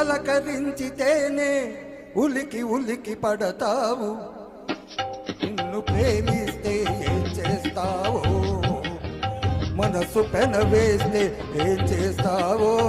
పలకరించితేనే ఉలికి ఉలికి పడతావు. నిన్ను ప్రేమిస్తే ఏం చేస్తావో? మనసు పెనవేస్తే ఏం చేస్తావో?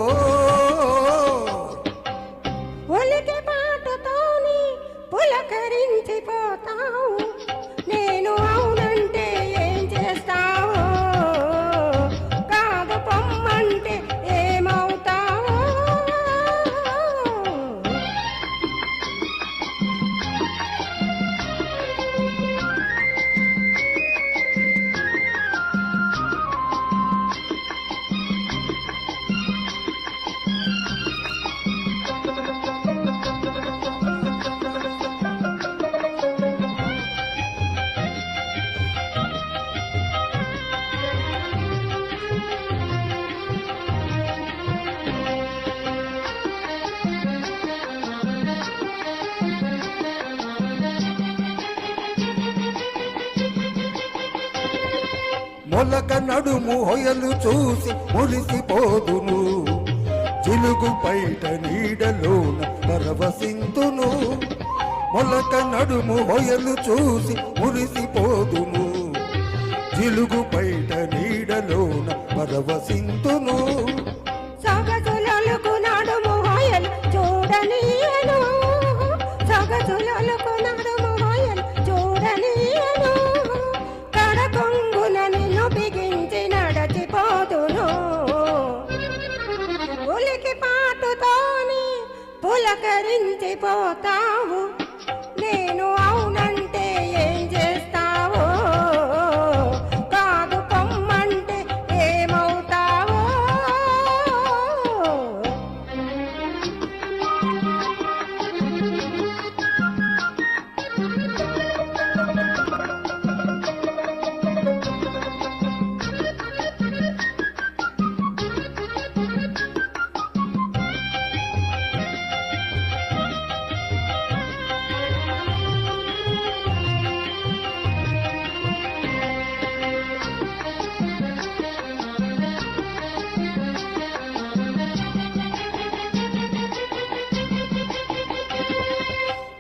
మొలక నడుము హొయలు చూసి మురిసిపోదును. చిలుగు బయట నీడలోన పరవసింతును మొలక నడుము హొయలు చూసి మురిసిపోదును. చిలుగు బయట నీడలోన పరవసింతును సొగసులకు నడుము హొయలు చూడని పులకరించిపోతావు నేను అవునా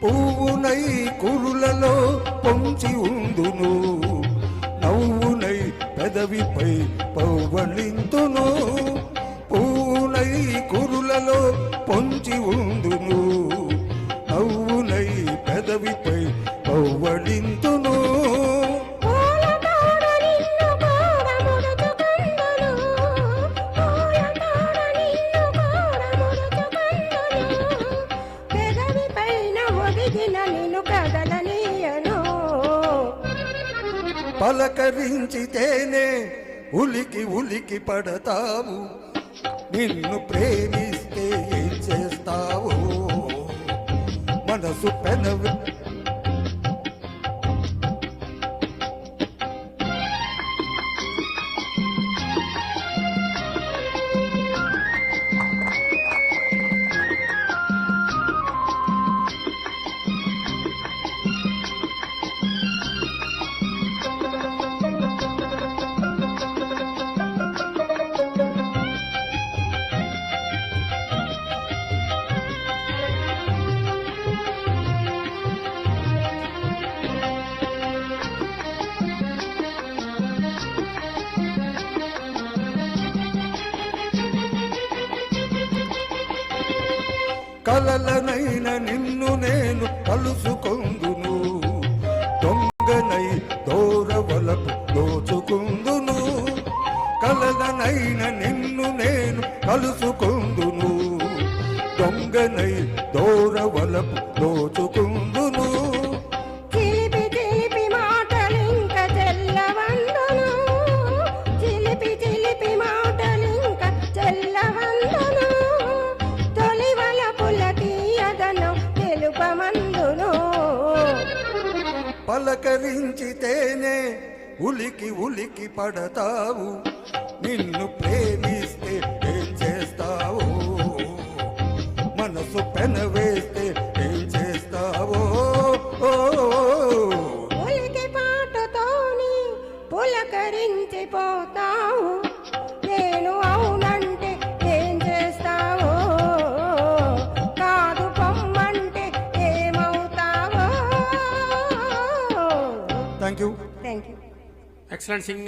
పువ్వునై కురులలో పొంచి ఉందును నవ్వునై పెదవిపై పౌవళింతును ఒదిగిన నిన్ను కదలనీయను పలకరించితేనే ఉలికి ఉలికి పడతావు. నిన్ను ప్రేమిస్తే ఏం చేస్తావు? మనసు పెనవి కలలనైన నిన్ను నేను కలుసుకొందును. దొంగనై దూరవలపు దోచుకుందును. కలలనైన నిన్ను నేను కలుసుకుందు పలకరించితేనే ఉలికి ఉలికి పడతావు. నిన్ను ప్రేమిస్తే excellent singing.